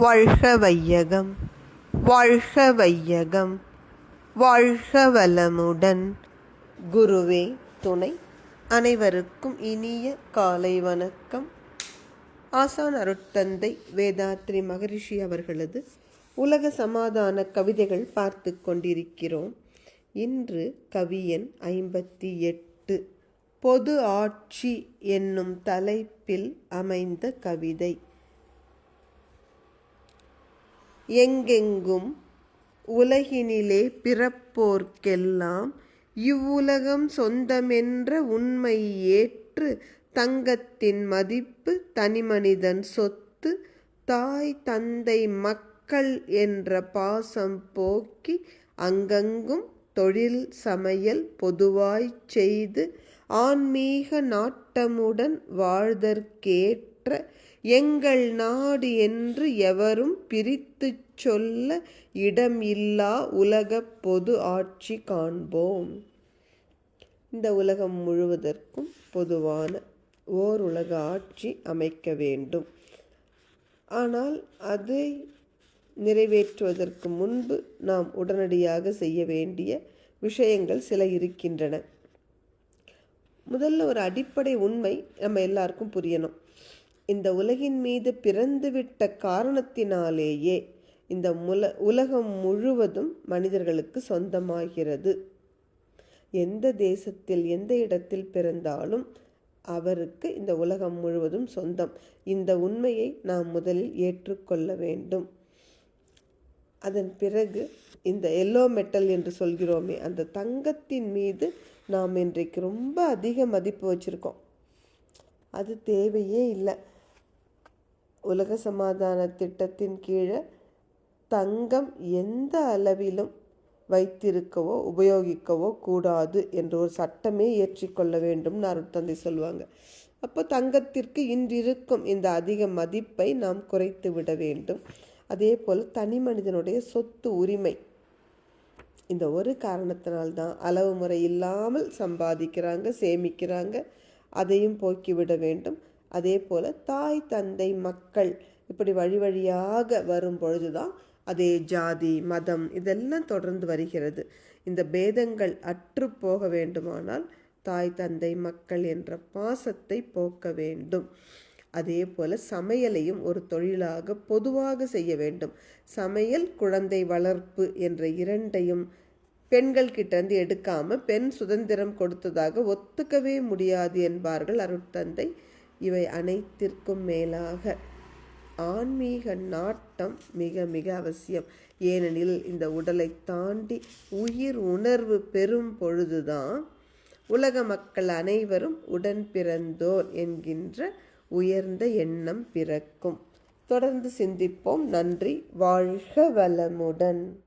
வாழ்க வையகம் வாழ்க வையகம் வாழ்க வளமுடன் குருவே துணை அனைவருக்கும் இனிய காலை வணக்கம். ஆசான் அருட்தந்தை வேதாத்ரி மகரிஷி அவர்களது உலக சமாதான கவிதைகள் பார்த்து கொண்டிருக்கிறோம். இன்று கவியன் ஐம்பத்தி எட்டு பொது ஆட்சி என்னும் தலைப்பில் அமைந்த கவிதை. எங்கெங்கும் உலகினிலே பிறப்போர்க்கெல்லாம் இவ்வுலகம் சொந்தமென்ற உண்மை ஏற்று தங்கத்தின் மதிப்பு தனிமனிதன் சொத்து தாய் தந்தை மக்கள் என்ற பாசம் போக்கி அங்கங்கும் தொழில் சமையல் பொதுவாய்ச் செய்து ஆன்மீக நாட்டமுடன் வாழ்தற்கேற்ற எங்கள் நாடு என்று எவரும் பிரித்துச் சொல்ல இடம் இல்லா உலக பொது ஆட்சி காண்போம். இந்த உலகம் முழுவதற்கும் பொதுவான ஓர் உலக ஆட்சி அமைக்க வேண்டும். ஆனால் அதை நிறைவேற்றுவதற்கு முன்பு நாம் உடனடியாக செய்ய வேண்டிய விஷயங்கள் சில இருக்கின்றன. முதல்ல ஒரு அடிப்படை உண்மை நம்ம எல்லாருக்கும் புரியணும். இந்த உலகின் மீது பிறந்துவிட்ட காரணத்தினாலேயே இந்த முல உலகம் முழுவதும் மனிதர்களுக்கு சொந்தமாகிறது. எந்த தேசத்தில் எந்த இடத்தில் பிறந்தாலும் அவருக்கு இந்த உலகம் முழுவதும் சொந்தம். இந்த உண்மையை நாம் முதலில் ஏற்றுக்கொள்ள வேண்டும். அதன் பிறகு இந்த எல்லோ மெட்டல் என்று சொல்கிறோமே அந்த தங்கத்தின் மீது நாம் இன்றைக்கு ரொம்ப அதிக மதிப்பு வச்சுருக்கோம். அது தேவையே இல்லை. உலக சமாதான திட்டத்தின் கீழே தங்கம் எந்த அளவிலும் வைத்திருக்கவோ உபயோகிக்கவோ கூடாது என்ற ஒரு சட்டமே ஏற்றிக்கொள்ள வேண்டும்னு அருட்தந்தை சொல்லுவாங்க. அப்போ தங்கத்திற்கு இன்றிருக்கும் இந்த அதிக மதிப்பை நாம் குறைத்து விட வேண்டும். அதே போல் தனி மனிதனுடைய சொத்து உரிமை. இந்த ஒரு காரணத்தினால்தான் அளவு முறை இல்லாமல் சம்பாதிக்கிறாங்க சேமிக்கிறாங்க. அதையும் போக்கிவிட வேண்டும். அதே போல் தாய் தந்தை மக்கள் இப்படி வழி வழியாக வரும் பொழுதுதான் அதே ஜாதி மதம் இதெல்லாம் தொடர்ந்து வருகிறது. இந்த பேதங்கள் அற்று போக வேண்டுமானால் தாய் தந்தை மக்கள் என்ற பாசத்தை போக்க வேண்டும். அதே போல் சமையலையும் ஒரு தொழிலாக பொதுவாக செய்ய வேண்டும். சமையல் குழந்தை வளர்ப்பு என்ற இரண்டையும் பெண்கள் கிட்டேருந்து எடுக்காம பெண் சுதந்திரம் கொடுத்ததாக ஒத்துக்கவே முடியாது என்பார்கள் அருட்தந்தை இவை அனைத்திற்கும் மேலாக ஆன்மீக நாட்டம் மிக மிக அவசியம். ஏனெனில் இந்த உடலை தாண்டி உயிர் உணர்வு பெறும் பொழுதுதான் உலக மக்கள் அனைவரும் உடன் பிறந்தோர் என்கின்ற உயர்ந்த எண்ணம் பிறக்கும். தொடர்ந்து சிந்திப்போம். நன்றி. வாழ்க வளமுடன்.